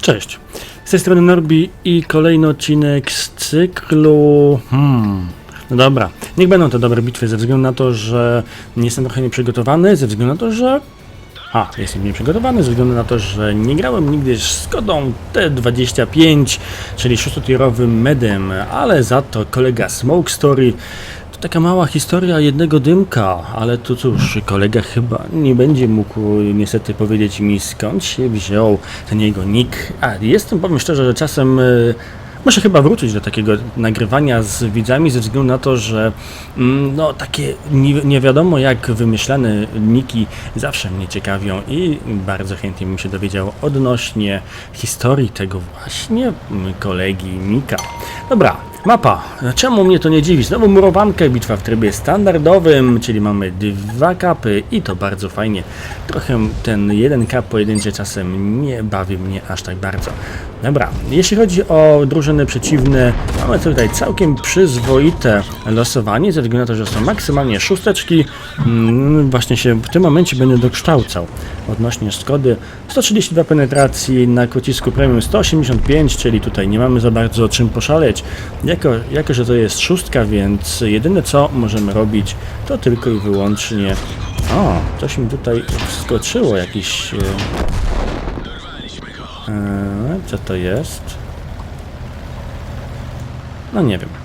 Cześć. Z tej strony Norbi i kolejny odcinek z cyklu. Hmm. No dobra, niech będą to dobre bitwy ze względu na to, że nie jestem trochę nieprzygotowany, ze względu na to, że. A, jestem nieprzygotowany ze względu na to, że nie grałem nigdy z Skodą T25, czyli szóstotierowym medem, ale za to kolega Smoke Story to taka mała historia jednego dymka, ale to cóż, kolega chyba nie będzie mógł niestety powiedzieć mi skąd się wziął ten jego nick. A jestem, powiem szczerze, że czasem e, muszę chyba wrócić do takiego nagrywania z widzami ze względu na to, że mm, no takie nie, nie wiadomo jak wymyślane niki zawsze mnie ciekawią i bardzo chętnie bym się dowiedział odnośnie historii tego właśnie kolegi Nika. Dobra, Mapa. Czemu mnie to nie dziwi? Znowu murowanka, bitwa w trybie standardowym, czyli mamy dwa kapy i to bardzo fajnie. Trochę ten jeden kap pojedynczy czasem nie bawi mnie aż tak bardzo. Dobra, jeśli chodzi o drużyny przeciwne, mamy tutaj całkiem przyzwoite losowanie, ze względu na to, że są maksymalnie szósteczki. Mm, Właśnie się w tym momencie będę dokształcał odnośnie Skody. 132 penetracji na kocisku premium 185, czyli tutaj nie mamy za bardzo czym poszaleć. Jako, jako, że to jest szóstka, więc jedyne co możemy robić, to tylko i wyłącznie... O, coś mi tutaj wskoczyło, jakiś... E, e, co to jest? No nie wiem.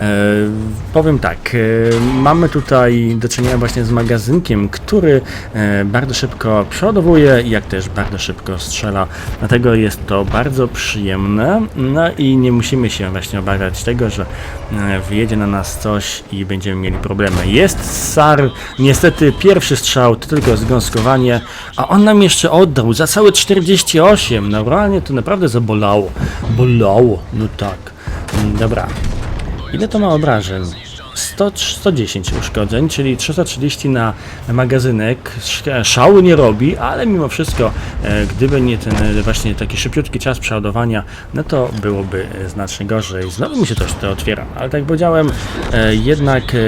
E, powiem tak, e, mamy tutaj do czynienia właśnie z magazynkiem, który e, bardzo szybko przodowuje, jak też bardzo szybko strzela. Dlatego jest to bardzo przyjemne. No i nie musimy się właśnie obawiać tego, że wyjedzie na nas coś i będziemy mieli problemy. Jest SAR, niestety pierwszy strzał to tylko zgąskowanie, a on nam jeszcze oddał za całe 48. Normalnie to naprawdę zabolało. Bolało, no tak. Dobra, Ile to ma obrażeń? 100, 110 uszkodzeń, czyli 330 na magazynek. Sz- Szału nie robi, ale mimo wszystko, e, gdyby nie ten e, właśnie taki szybciutki czas przeładowania, no to byłoby e, znacznie gorzej. Znowu mi się coś to otwiera, ale tak powiedziałem, e, jednak e,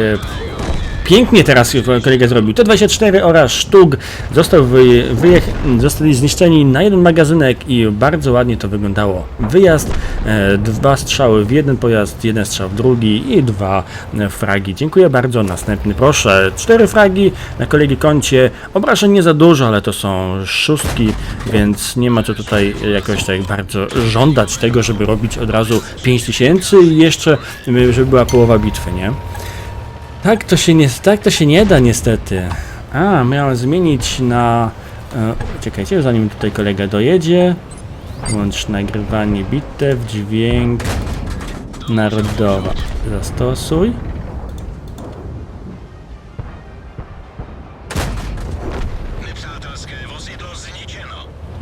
Pięknie teraz kolega zrobił. T24 oraz sztuk został wy, wyjech, zostali zniszczeni na jeden magazynek i bardzo ładnie to wyglądało. Wyjazd, e, dwa strzały w jeden pojazd, jeden strzał w drugi i dwa e, fragi. Dziękuję bardzo. Następny proszę. Cztery fragi na kolegi koncie. Obrażeń nie za dużo, ale to są szóstki, więc nie ma co tutaj jakoś tak bardzo żądać tego, żeby robić od razu 5000 i jeszcze, żeby była połowa bitwy, nie? Tak to się nie, tak to się nie da niestety. A, miałem zmienić na... E, czekajcie, zanim tutaj kolega dojedzie. Łącz nagrywanie bitew, dźwięk narodowa. Zastosuj.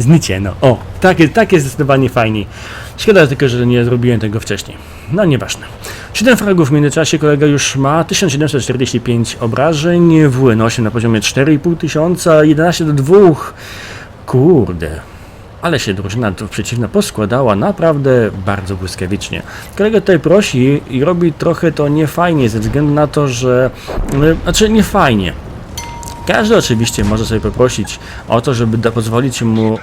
Zničeno. Znycieno. O, tak jest, tak jest zdecydowanie fajniej. Szkoda tylko, że nie zrobiłem tego wcześniej. No nieważne. 7 fragów w międzyczasie kolega już ma 1745 obrażeń, WN8 na poziomie 4,5 tysiąca, 11 do 2. Kurde. Ale się drużyna przeciwna poskładała naprawdę bardzo błyskawicznie. Kolega tutaj prosi i robi trochę to niefajnie, ze względu na to, że... Znaczy nie fajnie. Każdy oczywiście może sobie poprosić o to, żeby pozwolić mu e,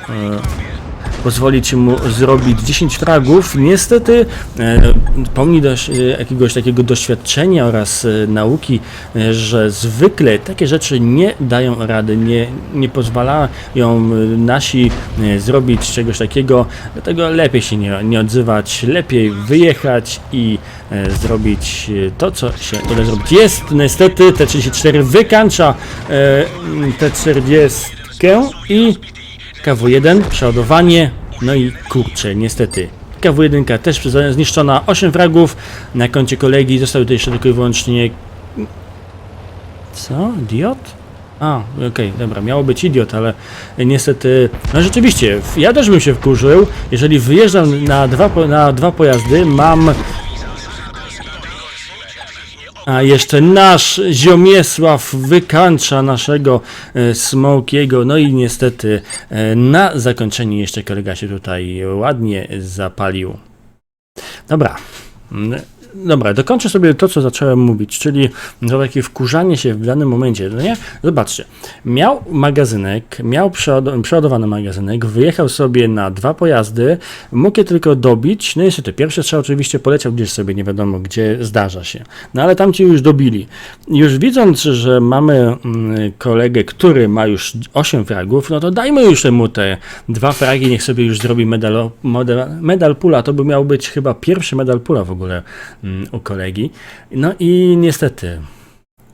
pozwolić mu zrobić 10 fragów. Niestety, e, pomni e, jakiegoś takiego doświadczenia oraz e, nauki, e, że zwykle takie rzeczy nie dają rady, nie, nie pozwalają nasi zrobić czegoś takiego, dlatego lepiej się nie, nie odzywać, lepiej wyjechać i zrobić to, co się uda zrobić. Jest niestety T34 wykańcza e, T40 i KW1 przeładowanie, no i kurczę, niestety. KW1 też zniszczona, 8 fragów, na koncie kolegi zostały tutaj tylko i wyłącznie... Co? Idiot? A, okej, dobra, miało być idiot, ale niestety, no rzeczywiście, ja też bym się wkurzył, jeżeli wyjeżdżam na dwa, na dwa pojazdy, mam a jeszcze nasz Ziomiesław wykańcza naszego e, Smokiego. No i niestety e, na zakończenie jeszcze kolega się tutaj ładnie zapalił. Dobra. Dobra, dokończę sobie to, co zacząłem mówić, czyli to takie wkurzanie się w danym momencie, no nie? Zobaczcie, miał magazynek, miał przeład- przeładowany magazynek, wyjechał sobie na dwa pojazdy, mógł je tylko dobić, no niestety, pierwszy strzał oczywiście poleciał gdzieś sobie, nie wiadomo gdzie, zdarza się, no ale tamci już dobili. Już widząc, że mamy mm, kolegę, który ma już 8 fragów, no to dajmy już mu te dwa fragi, niech sobie już zrobi medal, medal, medal pula, to by miał być chyba pierwszy medal pula w ogóle u kolegi. No i niestety,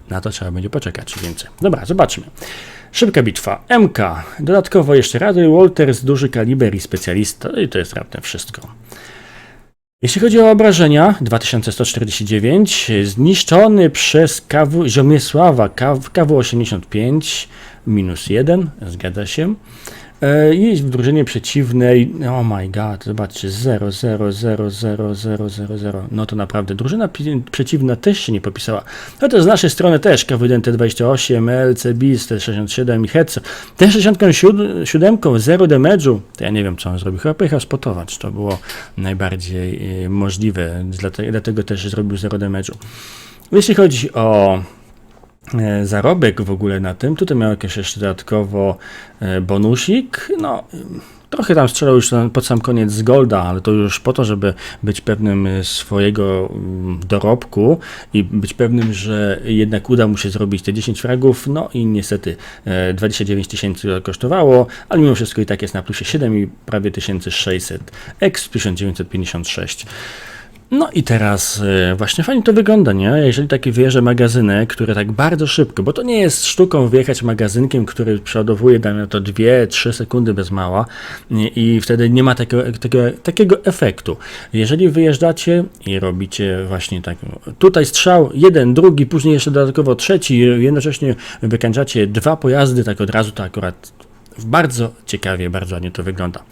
na to trzeba będzie poczekać więcej. Dobra, zobaczmy. Szybka bitwa. MK. Dodatkowo jeszcze Rady Walters, duży kaliber i specjalista. No I to jest raptem wszystko. Jeśli chodzi o obrażenia, 2149, zniszczony przez KW, Ziemiesława KW, KW85, minus 1, zgadza się. E, I w drużynie przeciwnej, oh my god, zobaczcie, 0, 0, 0, 0, 0, 0, 0. No to naprawdę, drużyna przeciwna też się nie popisała. To z naszej strony też KW1 T28, LC Beast T67 i Hetzer. T67 0 damage'u, to ja nie wiem co on zrobił, chyba pojechał spotować, to było najbardziej e, możliwe, dlatego, też zrobił 0 damage'u. Jeśli chodzi o zarobek w ogóle na tym. Tutaj miał jakiś jeszcze dodatkowo e, bonusik. No, ym, trochę tam strzelał już pod sam koniec z Golda, ale to już po to, żeby być pewnym e, swojego mm, dorobku i być pewnym, że jednak uda mu się zrobić te 10 fragów. No i niestety e, 29 tysięcy to kosztowało, ale mimo wszystko i tak jest na plusie 7 i prawie 1600. X 1956. No i teraz e, właśnie fajnie to wygląda, nie? Jeżeli taki wyjeżdża magazynek, który tak bardzo szybko, bo to nie jest sztuką wyjechać magazynkiem, który przeładowuje, na to 2-3 sekundy bez mała i wtedy nie ma takiego, takiego, takiego efektu. Jeżeli wyjeżdżacie i robicie właśnie tak, tutaj strzał, jeden, drugi, później jeszcze dodatkowo trzeci, jednocześnie wykańczacie dwa pojazdy, tak od razu to akurat bardzo ciekawie, bardzo ładnie to wygląda.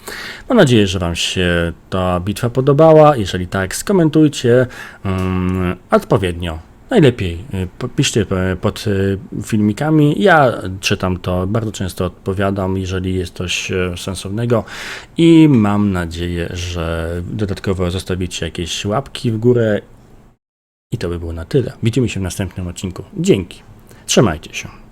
Mam nadzieję, że Wam się ta bitwa podobała. Jeżeli tak, skomentujcie um, odpowiednio. Najlepiej y, piszcie y, pod y, filmikami. Ja czytam to, bardzo często odpowiadam, jeżeli jest coś sensownego i mam nadzieję, że dodatkowo zostawicie jakieś łapki w górę. I to by było na tyle. Widzimy się w następnym odcinku. Dzięki. Trzymajcie się.